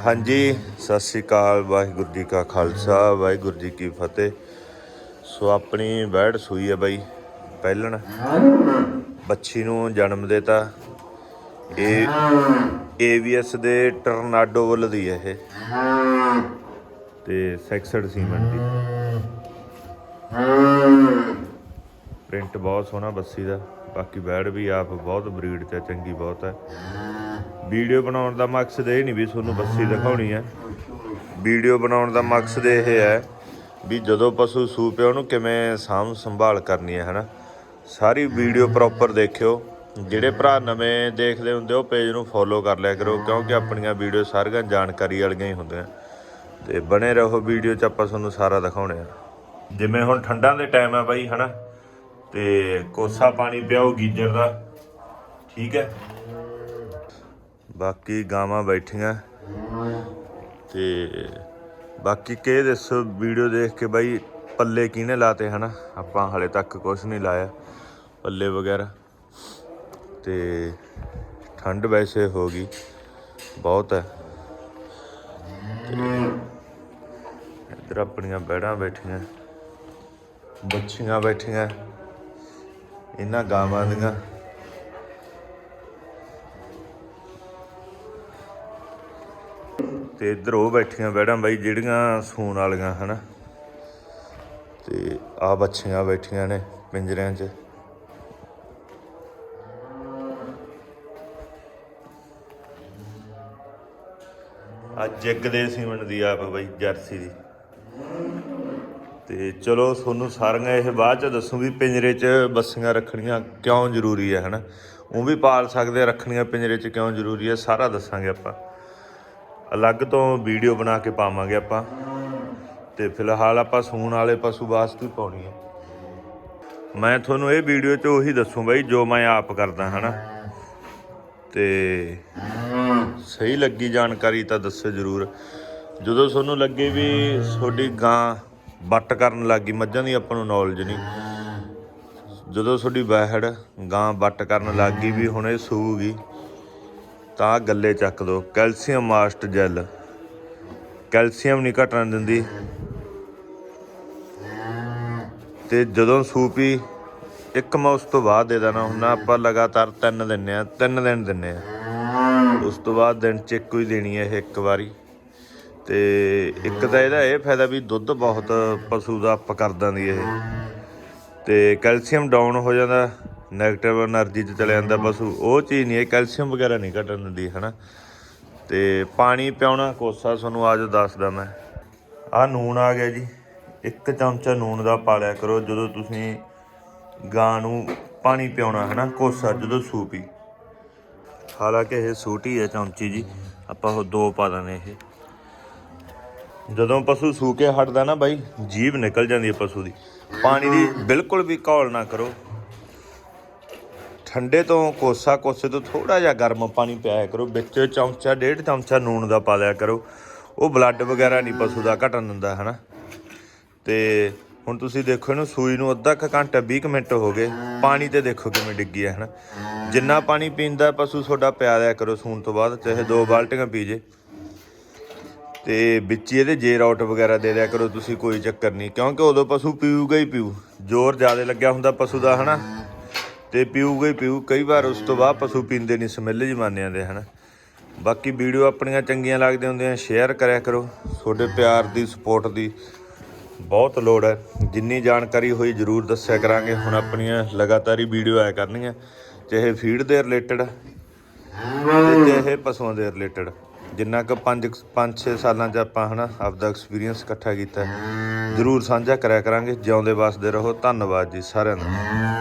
ਹਾਂਜੀ, ਸਤਿ ਸ੍ਰੀ ਅਕਾਲ, ਵਾਹਿਗੁਰੂ ਜੀ ਕਾ ਖਾਲਸਾ, ਵਾਹਿਗੁਰੂ ਜੀ ਕੀ ਫਤਿਹ। ਸੋ ਆਪਣੀ ਬੈੜ ਸੂਈ ਹੈ ਬਾਈ, ਪਹਿਲਣ। ਬੱਚੀ ਨੂੰ ਜਨਮ ਦਿੱਤਾ। ਇਹ ਏਵੀਐਸ ਦੇ ਟਰਨਾਡੋ ਵੱਲ ਦੀ ਹੈ ਇਹ। ਤੇ ਸੈਕਸਡ ਸੀਮੈਂਟ ਦੀ। ਪ੍ਰਿੰਟ ਬਹੁਤ ਸੋਹਣਾ ਬੱਸੀ ਦਾ। ਬਾਕੀ ਬੈੜ ਵੀ ਆਪ ਬਹੁਤ ਬਰੀਡ ਤੇ ਚੰਗੀ ਬਹੁਤ ਹੈ ਵੀਡੀਓ ਬਣਾਉਣ ਦਾ ਮਕਸਦ ਇਹ ਨਹੀਂ ਵੀ ਤੁਹਾਨੂੰ ਬੱਸੀ ਦਿਖਾਉਣੀ ਹੈ। ਵੀਡੀਓ ਬਣਾਉਣ ਦਾ ਮਕਸਦ ਇਹ ਹੈ ਵੀ ਜਦੋਂ ਪਸ਼ੂ ਸੂਪੇ ਉਹਨੂੰ ਕਿਵੇਂ ਸਾਂਭ ਸੰਭਾਲ ਕਰਨੀ ਹੈ, ਹਨਾ? ਸਾਰੀ ਵੀਡੀਓ ਪ੍ਰੋਪਰ ਦੇਖਿਓ। ਜਿਹੜੇ ਭਰਾ ਨਵੇਂ ਦੇਖਦੇ ਹੁੰਦੇ ਉਹ ਪੇਜ ਨੂੰ ਫੋਲੋ ਕਰ ਲਿਆ ਕਰੋ, ਕਿਉਂਕਿ ਆਪਣੀਆਂ ਵੀਡੀਓ ਸਾਰੀਆਂ ਜਾਣਕਾਰੀ ਵਾਲੀਆਂ ਹੀ ਹੁੰਦੀਆਂ। ਤੇ ਬਣੇ ਰਹੋ ਵੀਡੀਓ 'ਚ, ਆਪਾਂ ਤੁਹਾਨੂੰ ਸਾਰਾ ਦਿਖਾਉਣੇ ਆ। ਜਿਵੇਂ ਹੁਣ ਠੰਡਾਂ ਦੇ ਟਾਈਮ ਆ ਬਾਈ, ਹਨਾ? ਤੇ ਕੋਸਾ ਪਾਣੀ ਪਿਆਓ ਗੀਜਰ ਦਾ। ਠੀਕ ਹੈ? ਬਾਕੀ ਗਾਵਾਂ ਬੈਠੀਆਂ। ਤੇ ਬਾਕੀ ਕੇ ਦੱਸੋ, ਵੀਡੀਓ ਦੇਖ ਕੇ ਬਾਈ ਪੱਲੇ ਕਿਹਨੇ ਲਾਤੇ ਹਨਾ? ਆਪਾਂ ਹਲੇ ਤੱਕ ਕੁਝ ਨਹੀਂ ਲਾਇਆ, ਪੱਲੇ ਵਗੈਰਾ। ਤੇ ਠੰਡ ਵੈਸੇ ਹੋ ਗਈ, ਬਹੁਤ ਹੈ। ਤੇ ਇੱਧਰ ਆਪਣੀਆਂ ਬੈੜਾਂ ਬੈਠੀਆਂ, ਬੱਚੀਆਂ ਬੈਠੀਆਂ, ਇਹਨਾਂ ਗਾਵਾਂ ਦੀਆਂ। ਤੇ ਇੱਧਰ ਉਹ ਬੈਠੀਆਂ ਬੈੜਾਂ ਬਾਈ ਜਿਹੜੀਆਂ ਸੂਣ ਵਾਲੀਆਂ ਹਨਾ। ਤੇ ਆ ਬੱਚੀਆਂ ਬੈਠੀਆਂ ਨੇ ਪਿੰਜਰਿਆਂ 'ਚ। ਆ ਜੱਗ ਦੇ ਸੀਮੈਂਟ ਦੀ ਆਪ ਬਾਈ ਜਰਸੀ ਦੀ। ਤੇ ਚਲੋ ਤੁਹਾਨੂੰ ਸਾਰੀਆਂ ਇਹ ਬਾਅਦ ਚ ਦੱਸੂ ਵੀ ਪਿੰਜਰੇ 'ਚ ਬੱਸੀਆਂ ਰੱਖਣੀਆਂ ਕਿਉਂ ਜ਼ਰੂਰੀ ਹੈ ਹਨਾ। ਉਹ ਵੀ ਪਾਲ ਸਕਦੇ ਆ, ਰੱਖਣੀਆਂ ਪਿੰਜਰੇ 'ਚ ਕਿਉਂ ਜ਼ਰੂਰੀ ਹੈ ਸਾਰਾ ਦੱਸਾਂਗੇ ਆਪਾਂ। ਅਲੱਗ ਤੋਂ ਵੀਡੀਓ ਬਣਾ ਕੇ ਪਾਵਾਂਗੇ ਆਪਾਂ। ਤੇ ਫਿਲਹਾਲ ਆਪਾਂ ਸੂਣ ਵਾਲੇ ਪਸ਼ੂ ਵਾਸਤੇ ਪਾਉਣੀ ਹੈ ਮੈਂ ਤੁਹਾਨੂੰ ਇਹ ਵੀਡੀਓ 'ਚ ਉਹੀ ਦੱਸੂ ਬਾਈ, ਜੋ ਮੈਂ ਆਪ ਕਰਦਾ, ਹਨਾ? ਤੇ ਸਹੀ ਲੱਗੀ ਜਾਣਕਾਰੀ ਤਾਂ ਦੱਸੋ ਜਰੂਰ। ਜਦੋਂ ਤੁਹਾਨੂੰ ਲੱਗੇ ਵੀ ਤੁਹਾਡੀ ਗਾਂ ਵੱਟ ਕਰਨ ਲੱਗੀ ਮੱਝਾਂ ਦੀ ਆਪਾਂ ਨੂੰ ਨੌਲੇਜ ਨਹੀਂ। ਜਦੋਂ ਤੁਹਾਡੀ ਬੈਹੜ ਗਾਂ ਵੱਟ ਕਰਨ ਲੱਗੀ ਵੀ ਹੁਣ ਇਹ ਸੂਗੀ ਤਾਂ ਗੱਲੇ ਚੱਕ ਦੋ। ਕੈਲਸ਼ੀਅਮ ਮਾਸਟ ਜੈਲ। ਕੈਲਸ਼ੀਅਮ ਨਹੀਂ ਘਟਣ ਦਿੰਦੀ। ਤੇ ਜਦੋਂ ਸੂਪੀ ਇੱਕ ਮੈਂ ਉਸ ਤੋਂ ਬਾਅਦ ਦੇ ਦੇਣਾ ਹੁੰਦਾ, ਆਪਾਂ ਲਗਾਤਾਰ ਤਿੰਨ ਦਿੰਨੇ ਆ, ਤਿੰਨ ਦਿਨ ਦਿੰਨੇ ਆ। ਉਸ ਤੋਂ ਬਾਅਦ ਦਿਨ ਚ ਇੱਕੋ ਹੀ ਦੇਣੀ ਹੈ ਇਹ ਇੱਕ ਵਾਰੀ। ਤੇ ਇੱਕ ਤਾਂ ਇਹਦਾ ਇਹ ਫਾਇਦਾ ਵੀ ਦੁੱਧ ਬਹੁਤ ਪਸ਼ੂ ਦਾ ਅਪ ਕਰ ਦਿੰਦੀ ਇਹ। ਤੇ ਕੈਲਸ਼ੀਅਮ ਡਾਊਨ ਹੋ ਜਾਂਦਾ। 네ਗੇਟਿਵ એનર્ਜੀ 'ਚ ਚਲੇ ਜਾਂਦਾ, ਬਸ ਉਹ ਚੀਜ਼ ਨਹੀਂ ਹੈ ਕੈਲਸ਼ੀਅਮ ਵਗੈਰਾ ਨਹੀਂ ਘਟਣ ਦਿੰਦੀ, ਹਨਾ। ਤੇ ਪਾਣੀ ਪਿਉਣਾ ਕੋਸਾ ਤੁਹਾਨੂੰ ਅੱਜ ਦੱਸਦਾ ਮੈਂ। ਆ ਨੂਨ ਆ ਗਿਆ ਜੀ। ਇੱਕ ਚਮਚਾ ਨੂਨ ਦਾ ਪਾ ਲਿਆ ਕਰੋ, ਜਦੋਂ ਤੁਸੀਂ ਗਾਂ ਨੂੰ ਪਾਣੀ ਪਿਉਣਾ ਹਨਾ, ਕੋਸਾ, ਜਦੋਂ ਸੂਪੀ। ਹਾਲਾਂਕਿ ਇਹ ਸੂਟੀ ਹੈ ਚਮਚੀ ਜੀ, ਆਪਾਂ ਉਹ ਦੋ ਪਾ ਦਨੇ ਇਹ। ਜਦੋਂ ਪਸ਼ੂ ਸੂਕੇ ਹਟਦਾ ਨਾ ਬਾਈ, ਜੀਭ ਨਿਕਲ ਜਾਂਦੀ ਹੈ ਪਸ਼ੂ ਦੀ। ਪਾਣੀ ਦੀ ਬਿਲਕੁਲ ਵੀ ਘੋਲ ਨਾ ਕਰੋ। ਠੰਡੇ ਤੋਂ ਕੋਸਾ ਕੋਸੇ ਤੋਂ ਥੋੜਾ ਜਿਹਾ ਗਰਮ ਪਾਣੀ ਪਿਆਇਆ ਕਰੋ। ਵਿੱਚ ਚਮਚਾ, ਡੇਢ ਚਮਚਾ ਨੂਣ ਦਾ ਪਾ ਲਿਆ ਕਰੋ। ਉਹ ਬਲੱਡ ਵਗੈਰਾ ਨਹੀਂ ਪਸ਼ੂ ਦਾ ਘਟਣ ਦਿੰਦਾ, ਹਨਾ? ਤੇ ਹੁਣ ਤੁਸੀਂ ਦੇਖੋ ਇਹਨੂੰ ਸੂਈ ਨੂੰ ਅੱਧਾ ਕੁ ਘੰਟਾ 20 ਕੁ ਮਿੰਟ ਹੋ ਗਏ। ਪਾਣੀ ਤੇ ਦੇਖੋ ਕਿਵੇਂ ਡਿੱਗੀ ਹੈ, ਹਨਾ? ਜਿੰਨਾ ਪਾਣੀ ਪੀਂਦਾ ਪਸ਼ੂ ਤੁਹਾਡਾ ਪਿਆ ਲਿਆ ਕਰੋ ਸੂਣ ਤੋਂ ਬਾਅਦ, ਚਾਹੇ ਦੋ ਬਾਲਟੀਆਂ ਪੀ ਜੇ। ਤੇ ਵਿੱਚ ਹੀ ਇਹਦੇ ਜੇਰ ਆਊਟ ਵਗੈਰਾ ਦੇ ਦਿਆ ਕਰੋ, ਤੁਸੀਂ ਕੋਈ ਚੱਕਰ ਨਹੀਂ। ਕਿਉਂਕਿ ਉਦੋਂ ਪਸ਼ੂ ਪੀਊਗਾ ਹੀ ਪੀਊ। ਜ਼ੋਰ ਜ਼ਿਆਦਾ ਲੱਗਿਆ ਹੁੰਦਾ ਪਸ਼ੂ ਦਾ, ਹਨਾ? ਤੇ ਪੀਊਗਾ ਹੀ ਪੀਊ, ਕਈ ਵਾਰ ਉਸ ਤੋਂ ਬਾਅਦ ਪਸ਼ੂ ਪੀਂਦੇ ਨਹੀਂ, ਸਮੈਲ ਜਮਾਨਿਆਂ ਦੇ, ਹਨਾ। ਬਾਕੀ ਵੀਡੀਓ ਆਪਣੀਆਂ ਚੰਗੀਆਂ ਲੱਗਦੀਆਂ ਹੁੰਦੀਆਂ, ਸ਼ੇਅਰ ਕਰਿਆ ਕਰੋ। ਤੁਹਾਡੇ ਪਿਆਰ ਦੀ ਸਪੋਰਟ ਦੀ ਬਹੁਤ ਲੋੜ ਹੈ। ਜਿੰਨੀ ਜਾਣਕਾਰੀ ਹੋਈ ਜਰੂਰ ਦੱਸਿਆ ਕਰਾਂਗੇ। ਹੁਣ ਆਪਣੀਆਂ ਲਗਾਤਾਰ ਹੀ ਵੀਡੀਓ ਆਇਆ ਕਰਨੀਆਂ, ਚਾਹੇ ਫੀਡ ਦੇ ਰਿਲੇਟਡ ਤੇ ਚਾਹੇ ਪਸ਼ੂਆਂ ਦੇ ਰਿਲੇਟਡ ਜਿੰਨਾ ਕੁ 5 5-6 ਸਾਲਾਂ 'ਚ ਆਪਾਂ, ਹਨਾ, ਆਪਦਾ ਐਕਸਪੀਰੀਅੰਸ ਇਕੱਠਾ ਕੀਤਾ, ਜਰੂਰ ਸਾਂਝਾ ਕਰਿਆ ਕਰਾਂਗੇ। ਜਿਉਂਦੇ ਵਸਦੇ ਰਹੋ। ਧੰਨਵਾਦ ਜੀ ਸਾਰਿਆਂ ਦਾ।